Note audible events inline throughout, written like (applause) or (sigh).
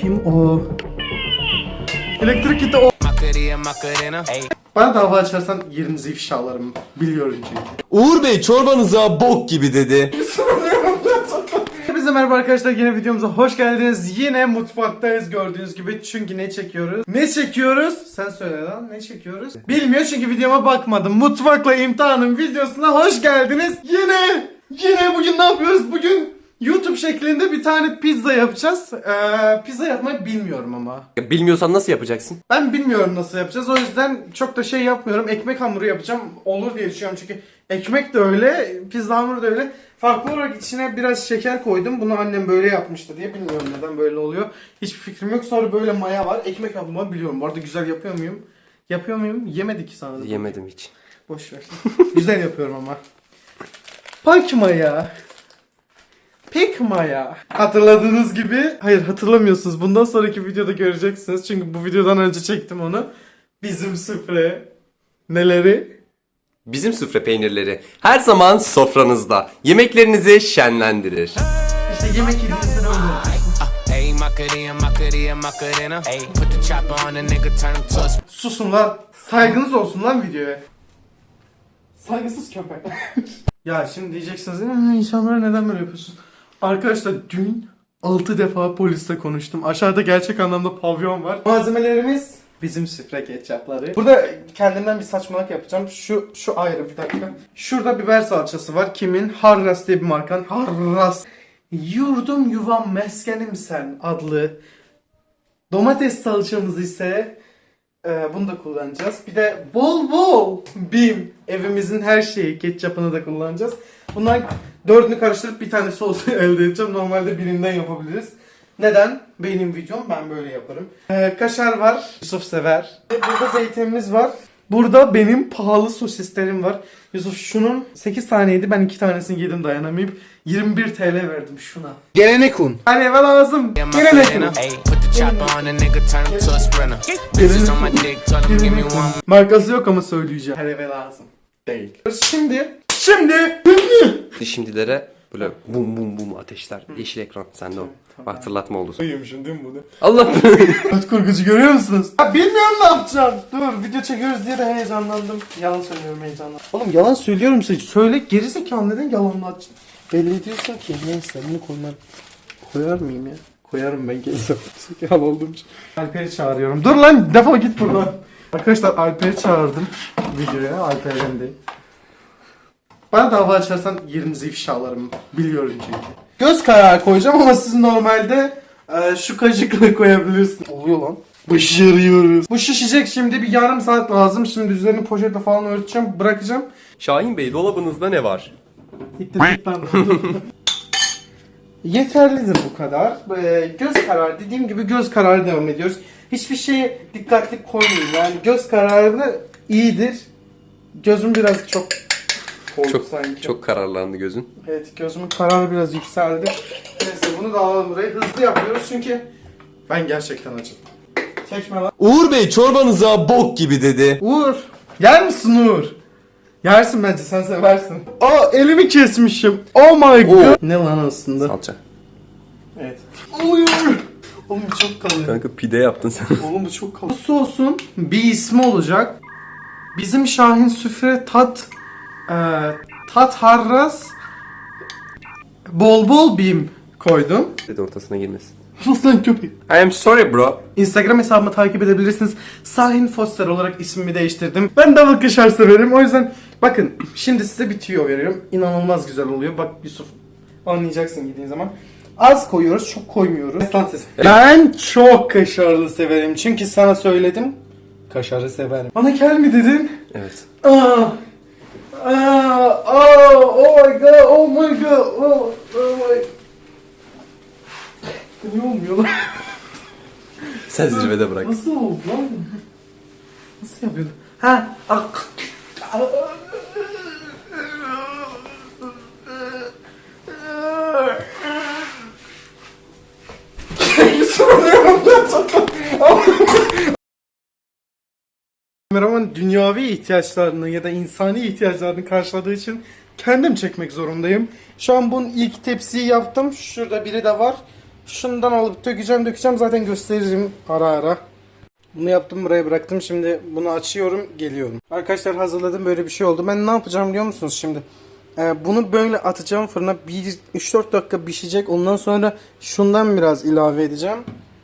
Kim o? Elektrik gitti o. Bana dava açarsan yerinizi ifşalarım. Biliyorum çünkü. Uğur Bey çorbanıza bok gibi dedi. Hepinize merhaba arkadaşlar yine videomuza hoş geldiniz. Yine mutfaktayız gördüğünüz gibi. Çünkü ne çekiyoruz? Ne çekiyoruz? Sen söyle lan ne çekiyoruz? Bilmiyor çünkü videoma bakmadım. Mutfakla imtihanın videosuna hoş geldiniz. Yine yine bugün ne yapıyoruz? Bugün YouTube şeklinde bir tane pizza yapacağız. Ee, pizza yapmayı bilmiyorum ama. Bilmiyorsan nasıl yapacaksın? Ben bilmiyorum nasıl yapacağız. O yüzden çok da şey yapmıyorum. Ekmek hamuru yapacağım. Olur diye düşünüyorum çünkü ekmek de öyle, pizza hamuru da öyle. Farklı olarak içine biraz şeker koydum. Bunu annem böyle yapmıştı diye bilmiyorum neden böyle oluyor. Hiçbir fikrim yok. Sonra böyle maya var. Ekmek yapımı biliyorum. Bu arada güzel yapıyor muyum? Yapıyor muyum? Yemedik sanırım. Yemedim hiç. Boş ver. (laughs) güzel yapıyorum ama. Pak maya. Pek maya. Hatırladığınız gibi, hayır hatırlamıyorsunuz. Bundan sonraki videoda göreceksiniz. Çünkü bu videodan önce çektim onu. Bizim süfre. Neleri? Bizim süfre peynirleri her zaman sofranızda. Yemeklerinizi şenlendirir. İşte yemek Susun lan. Saygınız olsun lan videoya. Saygısız köpek. ya şimdi diyeceksiniz "Hı, insanlara neden böyle yapıyorsun? Arkadaşlar dün 6 defa polisle konuştum. Aşağıda gerçek anlamda pavyon var. Malzemelerimiz bizim süfre ketçapları. Burada kendimden bir saçmalık yapacağım. Şu şu ayrı bir dakika. Şurada biber salçası var. Kimin? Harras diye bir markan. Harras. Yurdum yuvam meskenim sen adlı Domates salçamız ise e, bunu da kullanacağız. Bir de bol bol bim evimizin her şeyi ketçapını da kullanacağız. Bundan dördünü karıştırıp bir tane sos (laughs) elde edeceğim. Normalde birinden yapabiliriz. Neden? Benim videom ben böyle yaparım. E, kaşar var. Yusuf sever. Burada zeytinimiz var. Burada benim pahalı sosislerim var. Yusuf şunun 8 taneydi. Ben 2 tanesini yedim dayanamayıp 21 TL verdim şuna. Gelenek un. Hani eve lazım. Gelenek un. Markası yok ama söyleyeceğim. Her eve lazım. Değil. Şimdi, şimdi, Şimdilere böyle bum bum bum ateşler. Yeşil ekran sende o. Hatırlatma oldu. Duyuyormuşum değil mi bunu? Allah Göt (laughs) kurgucu görüyor musunuz? Ya bilmiyorum ne yapacağım. Dur video çekiyoruz diye de heyecanlandım. Yalan söylüyorum heyecanlandım. Oğlum yalan söylüyorum size. Söyle gerizekalı neden yalanlatsın? Belli ediyorsun ki. Neyse bunu koymam. Koyar mıyım ya? Koyarım ben gerizekalı olduğum için. Alper'i çağırıyorum. Dur lan defol git buradan. Arkadaşlar Alper'i çağırdım videoya. Alper değil. Bana dava açarsan yerinizi ifşalarım. Biliyorum çünkü. Göz kararı koyacağım ama siz normalde e, şu kaşıkla (laughs) koyabilirsiniz. Oluyor lan. Başarıyoruz. Bu şişecek şimdi bir yarım saat lazım. Şimdi üzerini poşetle falan örteceğim. Bırakacağım. Şahin Bey dolabınızda ne var? Lan. (laughs) Yeterlidir bu kadar. Ee, göz kararı dediğim gibi göz kararı devam ediyoruz. Hiçbir şeye dikkatli koymayın. Yani göz kararı iyidir. Gözüm biraz çok koydu Çok sanki. çok kararlandı gözün. Evet gözümün kararı biraz yükseldi. Neyse bunu da alalım buraya. Hızlı yapıyoruz çünkü ben gerçekten acım. Çekme lan. Uğur Bey çorbanıza bok gibi dedi. Uğur. Yer misin Uğur? Yersin bence sen seversin. Aa elimi kesmişim. Oh my god. Ne lan aslında? Salça. Evet. Oluyor. Oğlum bu çok kalın. Kanka pide yaptın sen. (laughs) Oğlum bu çok kalın. Bu sosun bir ismi olacak. Bizim Şahin Süfre tat e, tat harras bol bol bim koydum. Dedi ortasına girmesin. Sus lan köpek. I am sorry bro. Instagram hesabımı takip edebilirsiniz. Sahin Foster olarak ismimi değiştirdim. Ben double kaşar severim. O yüzden bakın şimdi size bir tüyo veriyorum. İnanılmaz güzel oluyor. Bak Yusuf anlayacaksın yediğin zaman. Az koyuyoruz, çok koymuyoruz. Aslan sesi. Ben çok kaşarlı severim. Çünkü sana söyledim. Kaşarı severim. Bana gel mi dedin? Evet. Aa. Oh my god, oh my god, oh, oh my. Ne olmuyor lan? Sen zirvede bırak. Nasıl oldu lan? Nasıl yapıyordun? Ha, ak. Kameraman dünyavi ihtiyaçlarını ya da insani ihtiyaçlarını karşıladığı için kendim çekmek zorundayım. Şu an bunun ilk tepsiyi yaptım. Şurada biri de var. Şundan alıp dökeceğim dökeceğim zaten gösteririm ara ara. Bunu yaptım buraya bıraktım. Şimdi bunu açıyorum geliyorum. Arkadaşlar hazırladım böyle bir şey oldu. Ben ne yapacağım biliyor musunuz şimdi? Ee, bunu böyle atacağım fırına 3-4 dakika pişecek. Ondan sonra şundan biraz ilave edeceğim.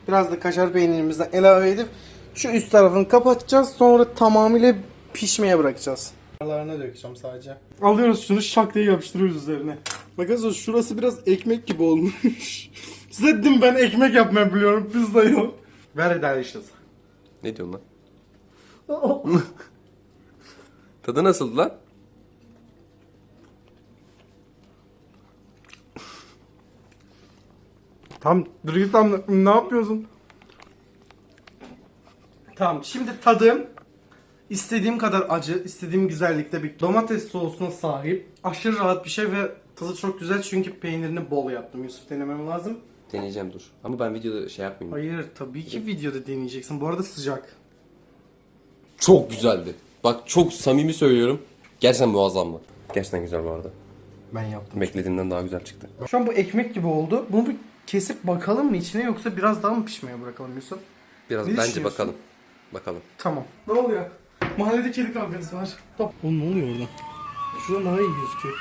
Biraz da kaşar peynirimizden ilave edip şu üst tarafını kapatacağız. Sonra tamamıyla pişmeye bırakacağız. Aralarına dökeceğim sadece. Alıyoruz şunu şak diye yapıştırıyoruz üzerine. Bakın şurası biraz ekmek gibi olmuş. (laughs) Size dedim ben ekmek yapmayı biliyorum pizza yok. Very delicious. Ne diyorsun lan? (laughs) Tadı nasıl lan? Tam dur git tam ne yapıyorsun? Tamam şimdi tadım istediğim kadar acı, istediğim güzellikte bir domates sosuna sahip. Aşırı rahat bir şey ve tadı çok güzel çünkü peynirini bol yaptım. Yusuf denemem lazım. Deneyeceğim dur. Ama ben videoda şey yapmayayım. Hayır tabii ki videoda deneyeceksin. Bu arada sıcak. Çok güzeldi. Bak çok samimi söylüyorum. Gerçekten muazzamdı. Gerçekten güzel bu arada. Ben yaptım. Beklediğimden daha güzel çıktı. Şu an bu ekmek gibi oldu. Bunu bir kesip bakalım mı içine yoksa biraz daha mı pişmeye bırakalım Yusuf? Biraz Ne bence düşünüyorsun? bakalım. Bakalım. Tamam. Ne oluyor? Mahallede kedi kavgası var. Top. Oğlum ne oluyor orada? Şurada daha iyi gözüküyor.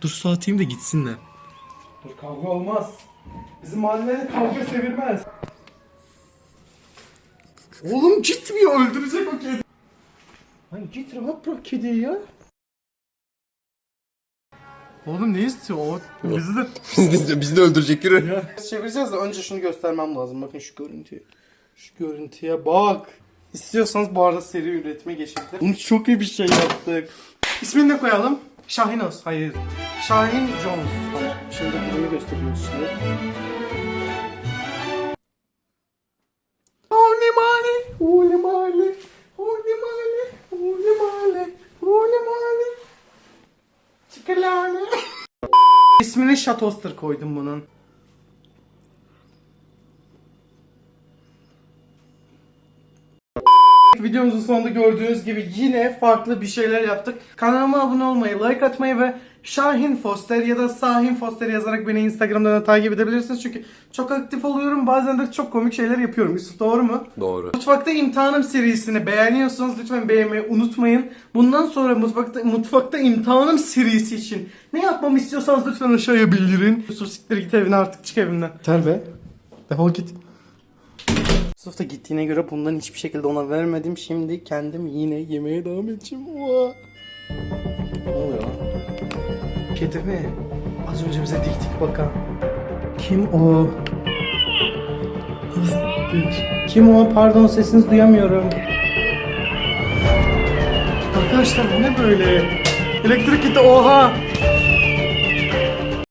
Dur su atayım da gitsinler. Dur kavga olmaz. Bizim mahallede kavga sevilmez. Oğlum gitmiyor öldürecek o kedi. Lan git rahat bırak kediyi ya. Oğlum ne istiyor o? Bizi de (laughs) bizi, de, bizi de öldürecek yürü. ya. Çevireceğiz de önce şunu göstermem lazım. Bakın şu görüntüye. Şu görüntüye bak. İstiyorsanız bu arada seri üretime geçebilir. Bunu çok iyi bir şey yaptık. İsmini ne koyalım? Şahin Oz. Hayır. Şahin Jones. Şimdi bunu gösteriyoruz şimdi. Holy moly, holy moly, holy moly, holy moly, holy moly. Çikolata. İsmini Shatoster koydum bunun. Videomuzun sonunda gördüğünüz gibi yine farklı bir şeyler yaptık. Kanalıma abone olmayı, like atmayı ve Şahin Foster ya da Sahin Foster yazarak beni Instagram'dan da takip edebilirsiniz. Çünkü çok aktif oluyorum. Bazen de çok komik şeyler yapıyorum. Yusuf doğru mu? Doğru. Mutfakta imtihanım serisini beğeniyorsanız lütfen beğenmeyi unutmayın. Bundan sonra mutfakta mutfakta imtihanım serisi için ne yapmamı istiyorsanız lütfen aşağıya bildirin. Yusuf siktir git evine artık çık evinden. Ter be. Defol git. Yusuf da gittiğine göre bundan hiçbir şekilde ona vermedim. Şimdi kendim yine yemeye devam edeceğim. Oha. Ne oluyor lan? Kedi mi? Az önce bize dik dik bakan. Kim o? Kim o? Pardon sesinizi duyamıyorum. Arkadaşlar bu ne böyle? Elektrik gitti oha.